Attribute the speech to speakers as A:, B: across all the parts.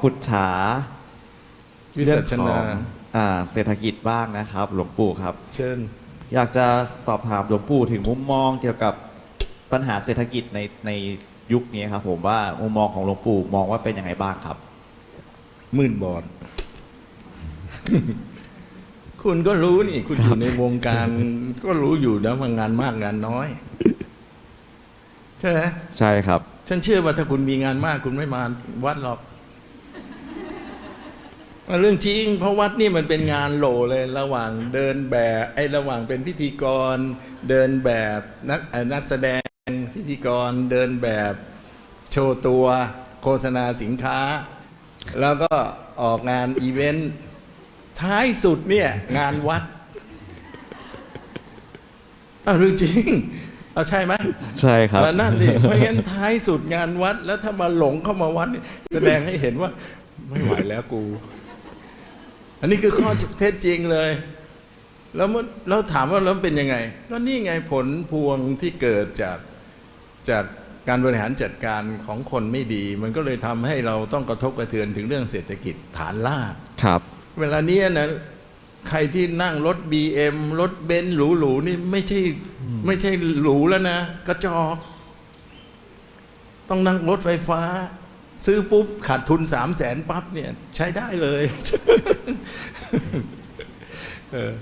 A: พุทธา
B: วิ
A: เรื่
B: สั
A: อง
B: ช
A: ข
B: นา
A: องอ่าเศรษฐกิจบ้างนะครับ หลวงปู่ครับ
B: เชิญ
A: อยากจะสอบถามหลวงปู่ถึงมุมมองเกี่ยวกับปัญหาเศรษฐกิจในในยุคนี้ครับ ผมว่ามุมมองของหลวงปู่มองว่าเป็นยังไงบ้างครับ
B: มืดบอด คุณก็รู้นี่ คุณอยู่ในวงการ ก็รู้อยู่นะว่างานมากงานน้อย ใช่ไหม
A: ใช่ครับ
B: ฉันเชื่อว่าถ้าคุณมีงานมากคุณไม่มาวัดหรอก เรื่องจริงเพราะวัดนี่มันเป็นงานโหลเลยระหว่างเดินแบบไอ้ระหว่างเป็นพิธีกร เดินแบบนักเอ่อนักแสดงพิธีกรเดินแบบโชว์ตัวโฆษณาสินค้า แล้วก็ออกงานอีเวนต์ท้ายสุดเนี่ยงานวัดอ้าวเรื่องจริงเอาใช่ไหม
A: ใช่ครับ
B: เออนั่นดิเพราะงั้นท้ายสุดงานวัดแล้วถ้ามาหลงเข้ามาวัดนี่แสดงให้เห็นว่าไม่ไหวแล้วกู อันนี้คือข้อเท็จจริงเลย แล้วมันเราถามว่าแล้วมันเป็นยังไง ก็นี่ไงผลพวงที่เกิดจากจากการบริหารจัดการของคนไม่ดี มันก็เลยทำให้เราต้องกระทบกระเทือนถึงเรื่องเศรษฐกิจฐานราก
A: ครับ
B: เวลาเนี้ยนะใครที่นั่งรถ BM รถเบนซ์หรูๆนี่ไม่ใช่ไม่ใช่หรูแล้วนะ กระจอก ต้องนั่งรถไฟฟ้า ซื้อปุ๊บขาดทุนสามแสนปั๊บเนี่ยใช้ได้เลยเออ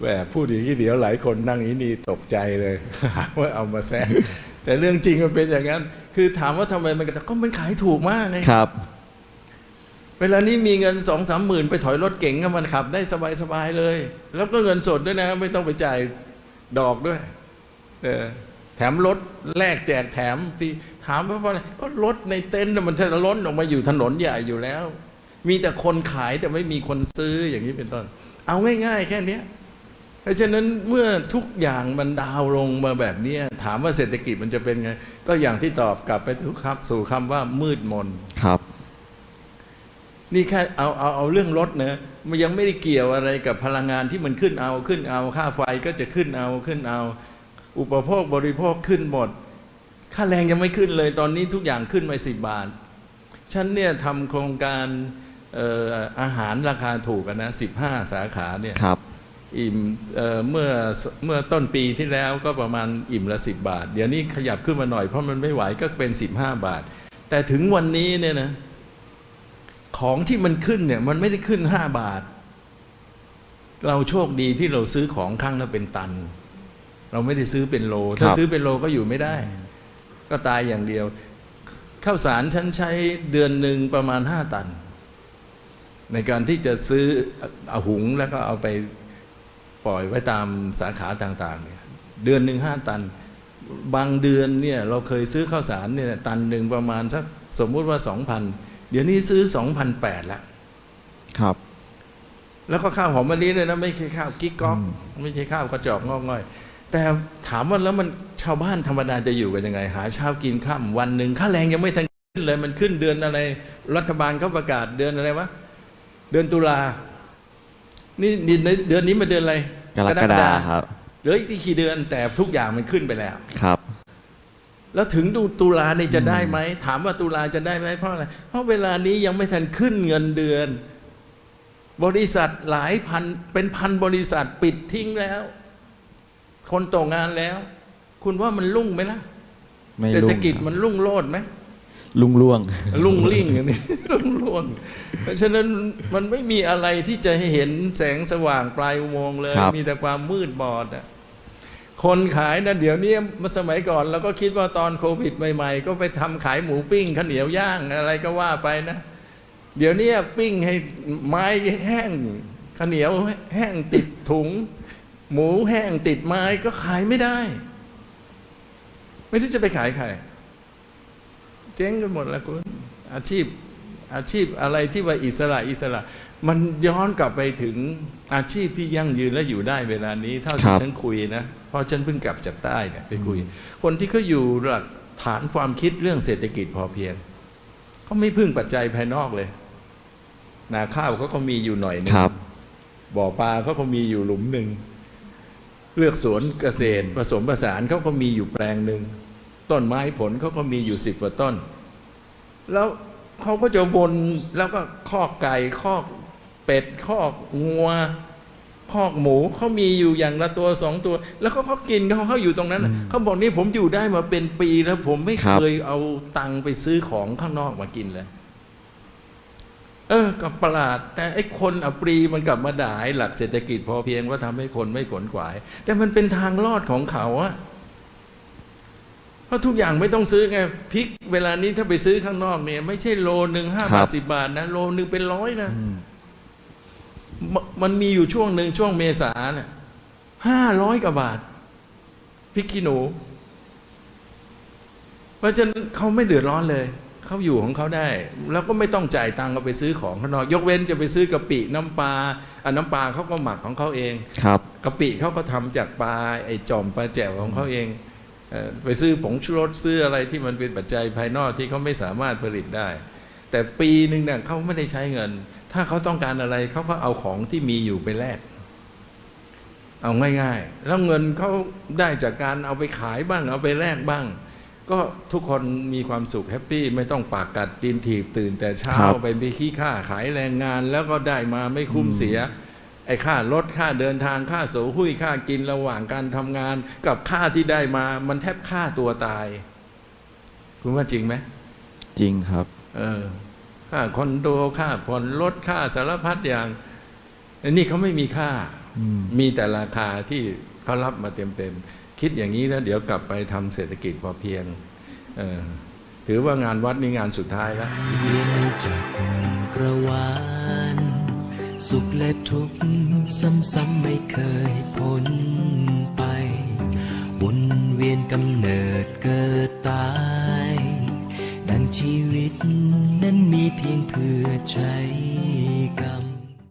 B: แหมพูดอย่างนี้เดี๋ยวหลายคนนั่งนี้นี่ตกใจเลยหาว่าเอามาแซงแต่เรื่องจริงมันเป็นอย่างนั้น คือถามว่าทำไมมันกระจอกก็มันขายถูกมากไง
A: ครับ
B: เวลานี้มีเงินสองสามหมื่นไปถอยรถเก๋งก็มันขับได้สบายๆเลย แล้วก็เงินสดด้วยนะ ไม่ต้องไปจ่ายดอกด้วย เออแถมรถแลกแจกแถมพี่ ถามว่าเพราะอะไรก็รถในเต็นท์น่ะมันจะล้นออกมาอยู่ถนนใหญ่อยู่แล้ว มีแต่คนขายแต่ไม่มีคนซื้ออย่างนี้เป็นต้น เอาง่ายๆแค่เนี้ยเพราะฉะนั้นเมื่อทุกอย่างมันดาวน์ลงมาแบบเนี้ยถามว่าเศรษฐกิจมันจะเป็นไง ก็อย่างที่ตอบกลับไปทุกครับสู่คำว่ามืดมน
A: ครับ
B: นี่แค่เอาเอาเอาเรื่องรถนะมันยังไม่ได้เกี่ยวอะไรกับพลังงานที่มันขึ้นเอาขึ้นเอาค่าไฟก็จะขึ้นเอาขึ้นเอา อุปโภคบริโภคขึ้นหมด ค่าแรงยังไม่ขึ้นเลยตอนนี้ทุกอย่างขึ้นไปสิบบาท ฉันเนี่ยทำโครงการเอ่ออาหารราคาถูกอะนะสิบห้าสาขาเนี่ย
A: ครับ
B: อิ่มเอ่อเมื่อเมื่อต้นปีที่แล้วก็ประมาณอิ่มละสิบบาท เดี๋ยวนี้ขยับขึ้นมาหน่อยเพราะมันไม่ไหวก็เป็นสิบห้าบาท แต่ถึงวันนี้เนี่ยนะของที่มันขึ้นเนี่ยมันไม่ได้ขึ้นห้าบาท เราโชคดีที่เราซื้อของครั้งละเป็นตัน เราไม่ได้ซื้อเป็นโล ถ้า
A: ครับ
B: ซื้อเป็นโลก็อยู่ไม่ได้ ก็ตายอย่างเดียวข้าวสารฉันใช้เดือนหนึ่งประมาณห้าตัน ในการที่จะซื้อเอาหุงแล้วก็เอาไปปล่อยไว้ตามสาขาต่างๆเนี่ยเดือนหนึ่งห้าตัน บางเดือนเนี่ยเราเคยซื้อข้าวสารเนี่ยตันหนึ่งประมาณสักสมมุติว่าสองพันเดี๋ยวนี้ซื้อสองพันแปดละ
A: ครับ
B: แล้วก็ข้าวหอมมะลิเลยนะไม่ใช่ข้าวกิ๊กก๊อกไม่ใช่ข้าวกระจอกงอกง่อย แต่ถามว่าแล้วมันชาวบ้านธรรมดาจะอยู่กันยังไง หาเช้ากินข้ามวันหนึ่งค่าแรงยังไม่ทันขึ้นเลยมันขึ้นเดือนอะไร รัฐบาลเขาประกาศเดือนอะไรวะเดือนตุลานี่นี่เดือนนี้มาเดือนอะไร
A: กรกฎาครับ
B: เหลืออีกกี่เดือนแต่ทุกอย่างมันขึ้นไปแล้ว
A: ครับ
B: แล้วถึงดูตุลาเนี่ยจะได้ไหมถามว่าตุลาจะได้ไหมเพราะอะไรเพราะเวลานี้ยังไม่ทันขึ้นเงินเดือน บริษัทหลายพันเป็นพันบริษัทปิดทิ้งแล้ว คนตกงานแล้ว คุณว่ามันรุ่งไหมล่ะ
A: ไม่
B: เศรษ
A: รุ่
B: ฐ
A: ง
B: กิจ
A: ครับ
B: มันรุ่งโรดไหม
A: ลุ่งล่วง
B: รุ่งริ่งอย่างนี้รุ่งร่วง เพราะฉะนั้นมันไม่มีอะไรที่จะให้เห็นแสงสว่างปลายอุโมงค์เลย
A: ครับ
B: มีแต่ความมืดบอดอะคนขายนะเดี๋ยวนี้มาสมัยก่อนเราก็คิดว่าตอนโควิดใหม่ๆ ก็ไปทำขายหมูปิ้งข้าวเหนียวย่างอะไรก็ว่าไปนะ เดี๋ยวนี้ปิ้งให้ไม้แห้งข้าวเหนียวแห้งติดถุง หมูแห้งติดไม้ก็ขายไม่ได้ ไม่รู้จะไปขายใคร เจ๊งกันหมดแล้วคุณ อาชีพอาชีพอะไรที่ว่าอิสระอิสระ มันย้อนกลับไปถึงอาชีพที่ยั่งยืนและอยู่ได้เวลานี้ เท่า
A: ค
B: ที่
A: รับ
B: ฉันคุยนะเพราะฉันเพิ่งกลับจากใต้เนี่ยไปคุย คนที่เขาอยู่หลักฐานความคิดเรื่องเศรษฐกิจพอเพียงเขาไม่พึ่งปัจจัยภายนอกเลย นาข้าวเขาก็มีอยู่หน่อยหนึง
A: ครับ
B: บ่อปลาเขาก็มีอยู่หลุมหนึ่ง เลือกสวนเกษตรผสมผสานเขาก็มีอยู่แปลงหนึ่งต้นไม้ผลเขาก็มีอยู่สิบกว่าต้น แล้วเขาก็จะวนแล้วก็คอกไก่คอกเป็ดคอกงัวคอกหมูเขามีอยู่อย่างละตัวสองตัว แล้วเขาเขากินเขาเขาอยู่ตรงนั้นน่ะเขาบอกนี่ผมอยู่ได้มาเป็นปีแล้วผมไม่
A: ครับ
B: เคยเอาตังค์ไปซื้อของข้างนอกมากินเลย เออกับประหลาด แต่ไอ้คนอัปรีมันกลับมาด่าไอ้หลักเศรษฐกิจพอเพียงว่าทำให้คนไม่ขนขวาย แต่มันเป็นทางรอดของเขาอะเพราะทุกอย่างไม่ต้องซื้อไงพริกเวลานี้ถ้าไปซื้อข้างนอกเนี่ย ไม่ใช่โลหนึ่งห้า
A: ครับาบ
B: ทสิบาทนะโลหนึ่งเป็นร้อยนะ
A: อืม
B: มมันมีอยู่ช่วงหนึ่งช่วงเมษาเนี่ยห้าร้อยกว่าบาทพริกขี้หนู เพราะฉะนั้นเขาไม่เดือดร้อนเลย เขาอยู่ของเขาได้ แล้วก็ไม่ต้องจ่ายตังค์เอาไปซื้อของข้างนอกยกเว้นจะไปซื้อกะปิน้ำปลาอะน้ำปลาเขาก็หมักของเขาเอง
A: ครับ
B: กะปิเขาก็ทำจากปลาไอ้จอมปลาแจ่วของเขาเองเอ่อไปซื้อผงชูรสซื้ออะไรที่มันเป็นปัจจัยภายนอกที่เขาไม่สามารถผลิตได้ แต่ปีหนึ่งเนี่ยเขาไม่ได้ใช้เงิน ถ้าเขาต้องการอะไรเขาก็เอาของที่มีอยู่ไปแลกเอาง่ายๆ แล้วเงินเขาได้จากการเอาไปขายบ้างเอาไปแลกบ้าง ก็ทุกคนมีความสุขแฮปปี้ไม่ต้องปากกัดตีนถีบตื่นแต่เช้า
A: ครับ
B: ไปไปขี้ข้าขายแรงงาน แล้วก็ได้มาไม่คุ้มเสีย ไอ้ค่ารถค่าเดินทางค่าโสหุ้ยค่ากินระหว่างการทำงาน กับค่าที่ได้มามันแทบค่าตัวตาย คุณว่าจริงไหม
A: จริงครับ
B: เออค่าคอนโดค่าผ่อนรถค่าสารพัดอย่างอันนี้เขาไม่มีค่า
A: อืม
B: มีแต่ราคาที่เขารับมาเต็มๆ คิดอย่างนี้แล้วเดี๋ยวกลับไปทำเศรษฐกิจพอเพียงถือว่างานวัดนี่งานสุดท้ายแล้ว
C: เวียนรู้จักกระวานสุขและทุกข์ซ้ำๆไม่เคยพ้นไป วนเวียนกำเนิดเกิดตาย ดังชีวิตนั้นมีเพียงเพื่อใช้